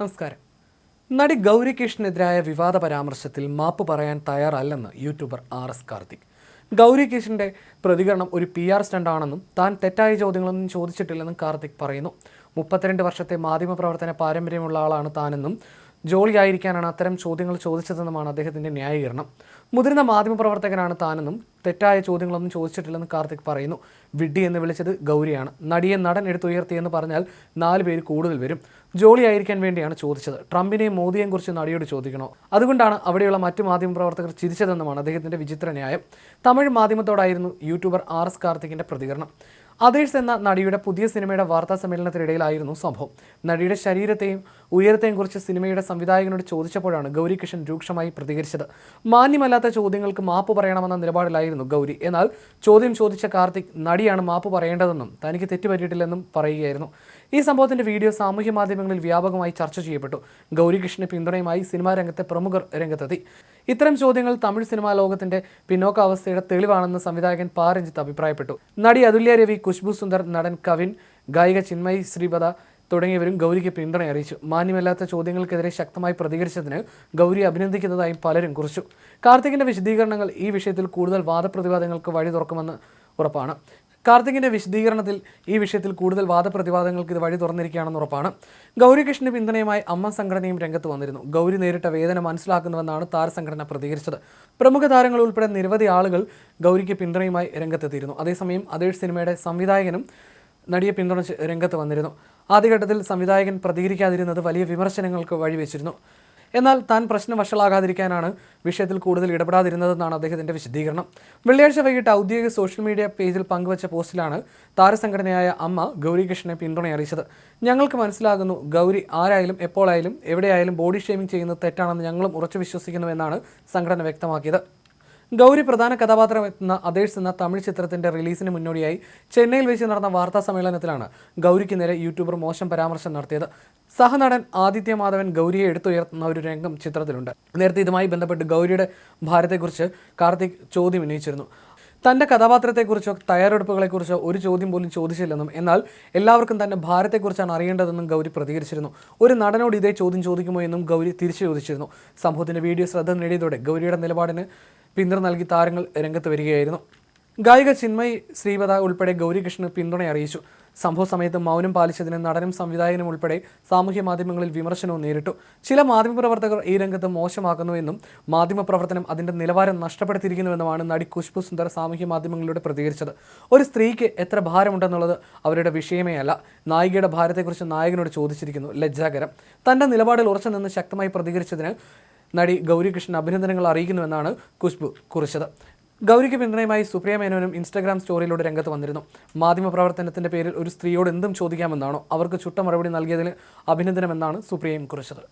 നമസ്കാരം. നടി ഗൗരി കിഷനെതിരായ വിവാദ പരാമർശത്തിൽ മാപ്പ് പറയാൻ തയ്യാറല്ലെന്ന് YouTuber R S Karthik. Gauri കൃഷ്ണന്റെ പ്രതികരണം ഒരു പി ആർ സ്റ്റണ്ടാണെന്നും താൻ തെറ്റായ ചോദ്യങ്ങളൊന്നും ചോദിച്ചിട്ടില്ലെന്നും കാർത്തിക് പറയുന്നു. മുപ്പത്തിരണ്ട് വർഷത്തെ മാധ്യമ പ്രവർത്തന പാരമ്പര്യമുള്ള ആളാണ് താനെന്നും ജോലിയായിരിക്കാനാണ് അത്തരം ചോദ്യങ്ങൾ ചോദിച്ചതെന്നുമാണ് അദ്ദേഹത്തിന്റെ ന്യായീകരണം. മുതിർന്ന മാധ്യമപ്രവർത്തകനാണ് താനെന്നും തെറ്റായ ചോദ്യങ്ങളൊന്നും ചോദിച്ചിട്ടില്ലെന്ന് കാർത്തിക് പറയുന്നു. വിഡ്ഡി എന്ന് വിളിച്ചത് ഗൗരിയാണ്. നടിയെ നടൻ എടുത്തുയർത്തിയെന്ന് പറഞ്ഞാൽ നാല് പേര് കൂടുതൽ വരും. ജോളി ജോലിയായിരിക്കാൻ വേണ്ടിയാണ് ചോദിച്ചത്. ട്രംപിനെയും മോദിയെയും കുറിച്ച് നടിയോട് ചോദിക്കണോ? അതുകൊണ്ടാണ് അവിടെയുള്ള മറ്റു മാധ്യമപ്രവർത്തകർ ചിരിച്ചതെന്നുമാണ് അദ്ദേഹത്തിന്റെ വിചിത്ര ന്യായം. തമിഴ് മാധ്യമത്തോടായിരുന്നു യൂട്യൂബർ ആർ എസ് കാർത്തിക്കിന്റെ പ്രതികരണം. അതേഴ്സ് എന്ന നടിയുടെ പുതിയ സിനിമയുടെ വാർത്താ സമ്മേളനത്തിനിടയിലായിരുന്നു സംഭവം. നടിയുടെ ശരീരത്തെയും ഉയരത്തെയും കുറിച്ച് സിനിമയുടെ സംവിധായകനോട് ചോദിച്ചപ്പോഴാണ് ഗൗരി കിഷൻ രൂക്ഷമായി പ്രതികരിച്ചത്. മാന്യമല്ലാത്ത ചോദ്യങ്ങൾക്ക് മാപ്പ് പറയണമെന്ന നിലപാടിലായിരുന്നു ഗൗരി. എന്നാൽ ചോദ്യം ചോദിച്ച കാർത്തിക് നടിയാണ് മാപ്പ് പറയേണ്ടതെന്നും തനിക്ക് തെറ്റുപറ്റിയിട്ടില്ലെന്നും പറയുകയായിരുന്നു. ഈ സംഭവത്തിന്റെ വീഡിയോ സാമൂഹ്യ മാധ്യമങ്ങളിൽ വ്യാപകമായി ചർച്ച ചെയ്യപ്പെട്ടു. ഗൗരി കൃഷ്ണന് പിന്തുണയുമായി സിനിമാ രംഗത്തെ പ്രമുഖർ രംഗത്തെത്തി. ഇത്തരം ചോദ്യങ്ങൾ തമിഴ് സിനിമാ ലോകത്തിന്റെ പിന്നോക്കാവസ്ഥയുടെ തെളിവാണെന്ന് സംവിധായകൻ പാ. രഞ്ജിത്ത് അഭിപ്രായപ്പെട്ടു. നടി അതുല്യ രവി കുശ്ബു സുന്ദർ നടൻ കവിൻ ഗായിക ചിന്മയി ശ്രീപദ തുടങ്ങിയവരും ഗൗരിക്ക് പിന്തുണ അറിയിച്ചു. മാന്യമല്ലാത്ത ചോദ്യങ്ങൾക്കെതിരെ ശക്തമായി പ്രതികരിച്ചതിന് ഗൗരി അഭിനന്ദിക്കുന്നതായും പലരും കുറിച്ചു. കാർത്തികിന്റെ വിശദീകരണങ്ങൾ ഈ വിഷയത്തിൽ കൂടുതൽ വാദപ്രതിവാദങ്ങൾക്ക് വഴി തുറക്കുമെന്ന് ഉറപ്പാണ്. കാർത്തികിന്റെ വിശദീകരണത്തിൽ ഈ വിഷയത്തിൽ കൂടുതൽ വാദപ്രതിവാദങ്ങൾക്ക് ഇത് വഴി തുറന്നിരിക്കുകയാണെന്ന് ഉറപ്പാണ്. ഗൗരി കൃഷ്ണന് പിന്തുണയുമായി അമ്മ സംഘടനയും രംഗത്ത് വന്നിരുന്നു. ഗൗരി നേരിട്ട വേദന മനസ്സിലാക്കുന്നുവെന്നാണ് താരസംഘടന പ്രതികരിച്ചത്. പ്രമുഖ താരങ്ങൾ ഉൾപ്പെടെ നിരവധി ആളുകൾ ഗൗരിക്ക് പിന്തുണയുമായി രംഗത്തെത്തിയിരുന്നു. അതേസമയം അതേ സിനിമയുടെ സംവിധായകനും നടിയെ പിന്തുണച്ച് രംഗത്ത് വന്നിരുന്നു. ആദ്യഘട്ടത്തിൽ സംവിധായകൻ പ്രതികരിക്കാതിരുന്നത് വലിയ വിമർശനങ്ങൾക്ക് വഴിവെച്ചിരുന്നു. എന്നാൽ താൻ പ്രശ്നം വഷളാകാതിരിക്കാനാണ് വിഷയത്തിൽ കൂടുതൽ ഇടപെടാതിരുന്നതെന്നാണ് അദ്ദേഹത്തിന്റെ വിശദീകരണം. വെള്ളിയാഴ്ച വൈകിട്ട് ഔദ്യോഗിക സോഷ്യൽ മീഡിയ പേജിൽ പങ്കുവച്ച പോസ്റ്റിലാണ് താരസംഘടനയായ അമ്മ ഗൗരികൃഷ്ണനെ പിന്തുണ അറിയിച്ചത്. ഞങ്ങൾക്ക് മനസ്സിലാകുന്നു ഗൗരി ആരായാലും എപ്പോഴായാലും എവിടെയായാലും ബോഡി ഷേമിംഗ് ചെയ്യുന്നത് തെറ്റാണെന്ന് ഞങ്ങളും ഉറച്ചു വിശ്വസിക്കുന്നുവെന്നാണ് സംഘടന വ്യക്തമാക്കിയത്. ഗൗരി പ്രധാന കഥാപാത്രം എത്തുന്ന അതേഴ്സ് എന്ന തമിഴ് ചിത്രത്തിന്റെ റിലീസിന് മുന്നോടിയായി ചെന്നൈയിൽ വെച്ച് നടന്ന വാർത്താ സമ്മേളനത്തിലാണ് ഗൗരിക്ക് നേരെ യൂട്യൂബർ മോശം പരാമർശം നടത്തിയത്. സഹനടൻ ആദിത്യ മാധവൻ ഗൗരിയെ എടുത്തുയർത്തുന്ന ഒരു രംഗം ചിത്രത്തിലുണ്ട്. നേരത്തെ ഇതുമായി ബന്ധപ്പെട്ട് ഗൗരിയുടെ ഭാരത്തെക്കുറിച്ച് കാർത്തിക് ചോദ്യം ഉന്നയിച്ചിരുന്നു. തന്റെ കഥാപാത്രത്തെക്കുറിച്ചോ തയ്യാറെടുപ്പുകളെക്കുറിച്ചോ ഒരു ചോദ്യം പോലും ചോദിച്ചില്ലെന്നും എന്നാൽ എല്ലാവർക്കും തന്റെ ഭാരത്തെക്കുറിച്ചാണ് അറിയേണ്ടതെന്നും ഗൗരി പ്രതികരിച്ചിരുന്നു. ഒരു നടനോട് ഇതേ ചോദ്യം ചോദിക്കുമോ എന്നും ഗൗരി തിരിച്ചു ചോദിച്ചിരുന്നു. സംഭവത്തിന്റെ വീഡിയോ ശ്രദ്ധ നേടിയതോടെ ഗൗരിയുടെ നിലപാടിന് പിന്തുണ നൽകി താരങ്ങൾ രംഗത്ത് വരികയായിരുന്നു. ഗായിക ചിന്മയ് ശ്രീപദ ഉൾപ്പെടെ ഗൗരികൃഷ്ണന് പിന്തുണ അറിയിച്ചു. സംഭവ സമയത്ത് മൗനം പാലിച്ചതിന് നടനും സംവിധായകനും ഉൾപ്പെടെ സാമൂഹ്യ മാധ്യമങ്ങളിൽ വിമർശനവും നേരിട്ടു. ചില മാധ്യമപ്രവർത്തകർ ഈ രംഗത്ത് മോശമാക്കുന്നുവെന്നും മാധ്യമപ്രവർത്തനം അതിന്റെ നിലവാരം നഷ്ടപ്പെടുത്തിയിരിക്കുന്നുവെന്നുമാണ് നടി കുഷ്ബു സുന്ദർ സാമൂഹ്യ മാധ്യമങ്ങളിലൂടെ പ്രതികരിച്ചത്. ഒരു സ്ത്രീക്ക് എത്ര ഭാരമുണ്ടെന്നുള്ളത് അവരുടെ വിഷയമേ അല്ല. നായികയുടെ ഭാരത്തെക്കുറിച്ച് നായകനോട് ചോദിച്ചിരിക്കുന്നു. ലജ്ജാകരം. തന്റെ നിലപാടിൽ ഉറച്ചു നിന്ന് ശക്തമായി പ്രതികരിച്ചതിന് നടി ഗൗരികൃഷ്ണൻ അഭിനന്ദനങ്ങൾ അറിയിക്കുന്നുവെന്നാണ് കുഷ്ബു കുറിച്ചത്. ഗൗരിക്ക് പിന്തുണയുമായി സുപ്രിയ മേനോനും ഇൻസ്റ്റാഗ്രാം സ്റ്റോറിയിലൂടെ രംഗത്ത് വന്നിരുന്നു. മാധ്യമപ്രവർത്തനത്തിന്റെ പേരിൽ ഒരു സ്ത്രീയോട് എന്തും ചോദിക്കാമെന്നാണോ അവർക്ക് ചുട്ട മറുപടി നൽകിയതിന് അഭിനന്ദനമെന്നാണ് സുപ്രിയയും കുറിച്ചത്.